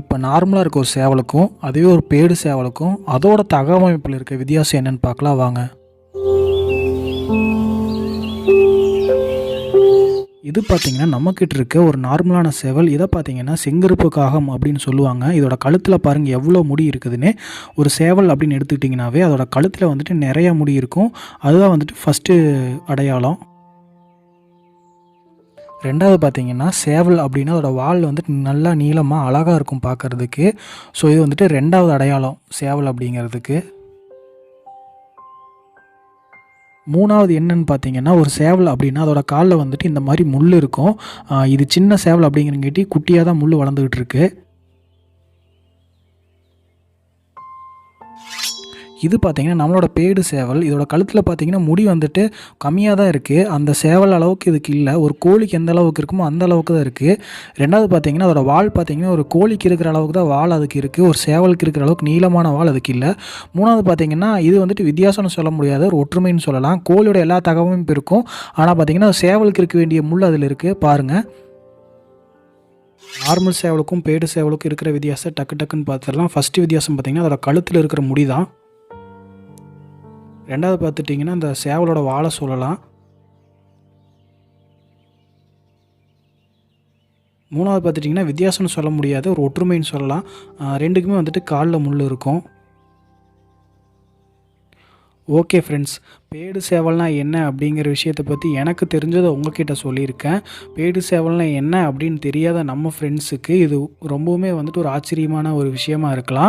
இப்போ நார்மலாக இருக்க ஒரு சேவலுக்கும் அதுவே ஒரு பேடு சேவலுக்கும் அதோட தகவமைப்பில் இருக்க வித்தியாசம் என்னன்னு பார்க்கலாம் வாங்க. இது பார்த்தீங்கன்னா நம்மக்கிட்ட இருக்க ஒரு நார்மலான சேவல். இதை பார்த்தீங்கன்னா செங்கருப்பு காகம் அப்படின்னு சொல்லுவாங்க. இதோட கழுத்தில் பாருங்கள் எவ்வளோ முடி இருக்குதுன்னு. ஒரு சேவல் அப்படின்னு எடுத்துக்கிட்டிங்கனாவே அதோட கழுத்தில் வந்துட்டு நிறைய முடி இருக்கும். அதுதான் வந்துட்டு ஃபஸ்ட்டு அடையாளம். ரெண்டாவது பார்த்தீங்கன்னா சேவல் அப்படின்னா அதோட வால் வந்துட்டு நல்லா நீளமாக அழகாக இருக்கும் பார்க்குறதுக்கு. ஸோ இது வந்துட்டு ரெண்டாவது அடையாளம் சேவல் அப்படிங்கிறதுக்கு. மூணாவது என்னன்னு பார்த்தீங்கன்னா ஒரு சேவல் அப்படின்னா அதோட காலில் வந்துட்டு இந்த மாதிரி முள் இருக்கும். இது சின்ன சேவல் அப்படிங்கிறங்காட்டி குட்டியாக தான் முள் வளர்ந்துக்கிட்டு இருக்குது இது பார்த்தீங்கன்னா நம்மளோட பேடு சேவல். இதோட கழுத்தில் பார்த்தீங்கன்னா முடி வந்துட்டு கம்மியாக தான் இருக்குது அந்த சேவல் அளவுக்கு இதுக்கு இல்லை. ஒரு கோழிக்கு எந்த அளவுக்கு இருக்குமோ அந்த அளவுக்கு தான் இருக்குது ரெண்டாவது பார்த்தீங்கன்னா அதோட வால் பார்த்தீங்கன்னா ஒரு கோழிக்கு இருக்கிற அளவுக்கு தான் வால் அதுக்கு இருக்குது ஒரு சேவலுக்கு இருக்கிற அளவுக்கு நீளமான வால் அதுக்கு இல்லை. மூணாவது பார்த்தீங்கன்னா இது வந்துட்டு வித்தியாசம்னு சொல்ல முடியாது. ஒரு ஒற்றுமைன்னு சொல்லலாம். கோழியோட எல்லா தகவலும் இருக்கும். ஆனால் பார்த்தீங்கன்னா சேவலுக்கு இருக்க வேண்டிய முள் அதில் இருக்குது பாருங்கள் நார்மல் சேவலுக்கும் பேடு சேவலுக்கும் இருக்கிற வித்தியாசம் டக்கு டக்குன்னு பார்த்துடலாம் ஃபஸ்ட்டு வித்தியாசம் பார்த்தீங்கன்னா அதோட கழுத்தில் இருக்கிற முடி தான் ரெண்டாவது பார்த்துட்டிங்கன்னா அந்த சேவலோட வாழை சொல்லலாம் மூணாவது பார்த்துட்டிங்கன்னா வித்தியாசம்னு சொல்ல முடியாது ஒரு ஒற்றுமைன்னு சொல்லலாம். ரெண்டுக்குமே வந்துட்டு காலில் முள் இருக்கும். ஓகே ஃப்ரெண்ட்ஸ் பேடு சேவல்னால் என்ன அப்படிங்கிற விஷயத்தை பற்றி எனக்கு தெரிஞ்சதை உங்ககிட்ட சொல்லியிருக்கேன். பேடு சேவல்னால் என்ன அப்படின்னு தெரியாத நம்ம ஃப்ரெண்ட்ஸுக்கு இது ரொம்பவுமே வந்துட்டு ஒரு ஆச்சரியமான ஒரு விஷயமா இருக்கலாம்.